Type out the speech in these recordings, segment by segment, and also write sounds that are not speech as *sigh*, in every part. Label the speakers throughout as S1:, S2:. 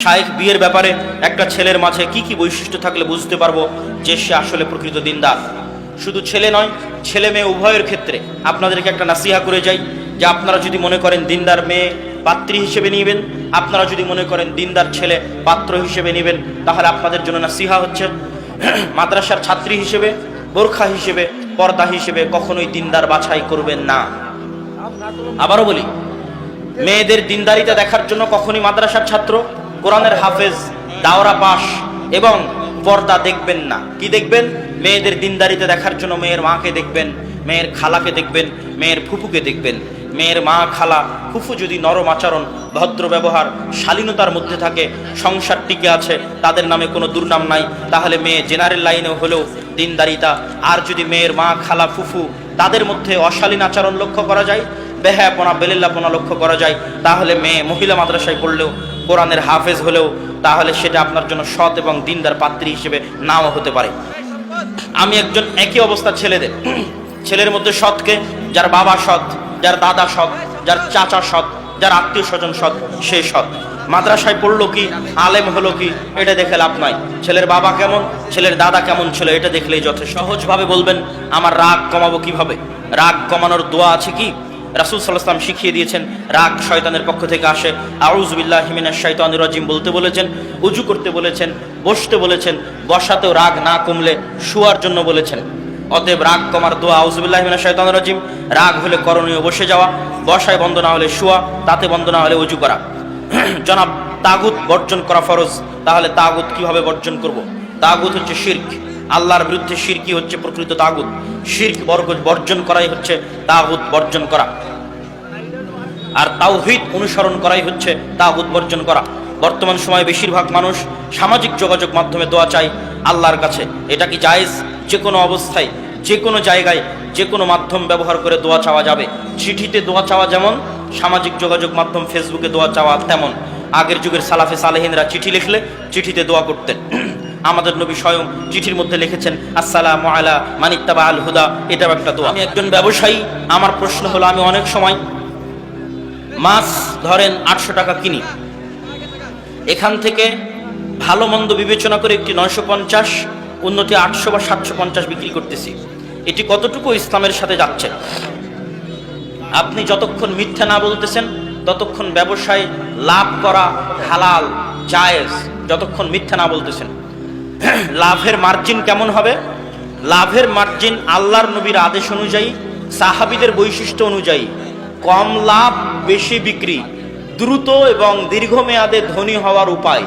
S1: শায়েখ বিয়ের ব্যাপারে একটা ছেলের মাঝে কি কি বৈশিষ্ট্য থাকলে বুঝতে পারব যে সে আসলে প্রকৃত দিনদার? শুধু ছেলে নয়, ছেলে মেয়ে উভয়ের ক্ষেত্রে আপনাদেরকে একটা নাসিহা করে যাই যে আপনারা যদি মনে করেন দিনদার মেয়ে পাত্রী হিসেবে নিবেন, আপনারা যদি মনে করেন দিনদার ছেলে পাত্র হিসেবে নেবেন, তাহলে আপনাদের জন্য নাসিহা হচ্ছে *clears throat* মাদ্রাসার ছাত্রী হিসেবে, বোরখা হিসেবে, পর্দা হিসেবে কখনোই দিনদার বাছাই করবেন না। আবারও বলি, মেয়েদের দিনদারিতা দেখার জন্য কখনই মাদ্রাসার ছাত্র কোরআনের হাফেজ, দাওরা পাশ এবং পর্দা দেখবেন না। কি দেখবেন? মেয়েদের দিনদারিতে দেখার জন্য মেয়ের মাকে দেখবেন, মেয়ের খালাকে দেখবেন, মেয়ের ফুফুকে দেখবেন। মেয়ের মা, খালা, ফুফু যদি নরম আচরণ, ভদ্র ব্যবহার, শালীনতার মধ্যে থাকে, সংসার টিকে আছে, তাদের নামে কোনো দুর্নাম নাই, তাহলে মেয়ে জেনারেল লাইনে হলেও দিনদারিতা। আর যদি মেয়ের মা, খালা, ফুফু তাদের মধ্যে অশালীন আচরণ লক্ষ্য করা যায়, বেহায়াপনা, বেলিল্লাপনা লক্ষ্য করা যায়, তাহলে মেয়ে মহিলা মাদ্রাসায় পড়লেও কোরআনের হাফেজ হলেও তাহলে সেটা আপনার জন্য সৎ এবং দিনদার পাত্রী হিসেবে নাও হতে পারে। আমি একজন একই অবস্থা ছেলেদের। ছেলের মধ্যে সৎকে, যার বাবা সৎ, যার দাদা সৎ, যার চাচা সৎ, যার আত্মীয় স্বজন সৎ, সে সৎ। মাদ্রাসায় পড়ল কি, আলেম হলো কি, এটা দেখে লাভ নয় ছেলের বাবা কেমন, ছেলের দাদা কেমন ছিল, এটা দেখলেই যথেষ্ট। সহজভাবে বলবেন, আমার রাগ কমাবো কীভাবে? রাগ কমানোর দোয়া আছে কি? রাসুল সাল্লাম শিখিয়ে দিয়েছেন, রাগ শয়তানের পক্ষ থেকে আসে। আউজবিল্লাহ হিমিনা শৈতান রাজিম বলতে বলেছেন, উজু করতে বলেছেন, বসতে বলেছেন, বসাতেও রাগ না কমলে শুয়ার জন্য বলেছেন। অতএব রাগ কমার দোয়া আউজবিল্লাহ হিমিনা শৈতান রাজিম। রাগ হলে করণীয় বসে যাওয়া, বসায় বন্ধ না হলে শুয়া, তাতে বন্ধ না হলে উজু করা। *clears throat* জনাব তাগুত বর্জন করা ফরজ, তাহলে তাগুত কীভাবে বর্জন করব। তাগুত হচ্ছে শির্ক। আল্লাহর বিরুদ্ধে শিরকি হচ্ছে প্রকৃত তাগুত। শির্ক বর্গ বর্জন করাই হচ্ছে তাগুত বর্জন করা। আর তাওহিদ অনুসরণ করাই হচ্ছে তাগুত বর্জন করা। বর্তমান সময়ে বেশিরভাগ মানুষ সামাজিক যোগাযোগ মাধ্যমে দোয়া চায় আল্লাহর কাছে। এটা কি জায়েজ? যে কোনো অবস্থায় যে কোনো জায়গায় যে কোনো মাধ্যম ব্যবহার করে দোয়া চাওয়া যাবে। চিঠিতে দোয়া চাওয়া যেমন, সামাজিক যোগাযোগ মাধ্যম ফেসবুকে দোয়া চাওয়া তেমন। আগের যুগের সালাফে সালেহিনরা চিঠি লিখলে চিঠিতে দোয়া করতেন। আমাদের নবী স্বয়ং চিঠির মধ্যে লিখেছেন, আসসালামু আলা মানিত্তাবা আল হুদা। এটাও একটা দোয়া। আমি একজন ব্যবসায়ী, আমার প্রশ্ন হলো, আমি অনেক সময় মাছ ধরেন আটশো টাকা কিনি। এখান থেকে ভালো মন্দ বিবেচনা করে একটি নয়শো পঞ্চাশ উন্নতি আটশো বা সাতশো পঞ্চাশ বিক্রি করতেছি। এটি কতটুকু ইসলামের সাথে যাচ্ছে? আপনি যতক্ষণ মিথ্যা না বলতেছেন, ততক্ষণ ব্যবসায় লাভ করা হালাল, জায়েজ, যতক্ষণ মিথ্যা না বলতেছেন। লাভের মার্জিন কেমন হবে? লাভের মার্জিন আল্লাহর নবীর আদেশ অনুযায়ী, সাহাবিদের বৈশিষ্ট্য অনুযায়ী, কম লাভ, বেশি বিক্রি, দ্রুত এবং দীর্ঘমেয়াদে ধনী হওয়ার উপায়।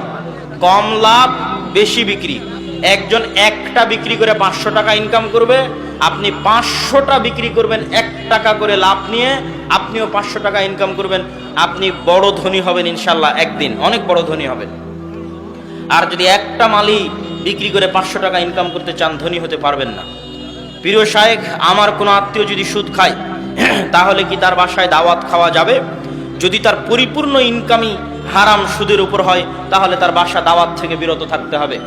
S1: কম লাভ, বেশি বিক্রি। একজন একটা বিক্রি করে পাঁচশো টাকা ইনকাম করবে, আপনি পাঁচশোটা বিক্রি করবেন এক টাকা করে লাভ নিয়ে, আপনিও পাঁচশো টাকা ইনকাম করবেন। আপনি বড় ধনী হবেন ইনশাল্লাহ একদিন, অনেক বড় ধনী হবেন। আর যদি একটা মালই বিক্রি করে পাঁচশো টাকা ইনকাম করতে চান, ধনী হতে পারবেন না। প্রিয় শায়েখ, আমার কোনো আত্মীয় যদি সুদ খায়, *clears throat* তাহলে কি তার বাসায় দাওয়াত খাওয়া যাবে? যদি তার পরিপূর্ণ ইনকামই হারাম সুদের উপর হয়, তাহলে তার বাসা দাওয়াত থেকে বিরত থাকতে হবে।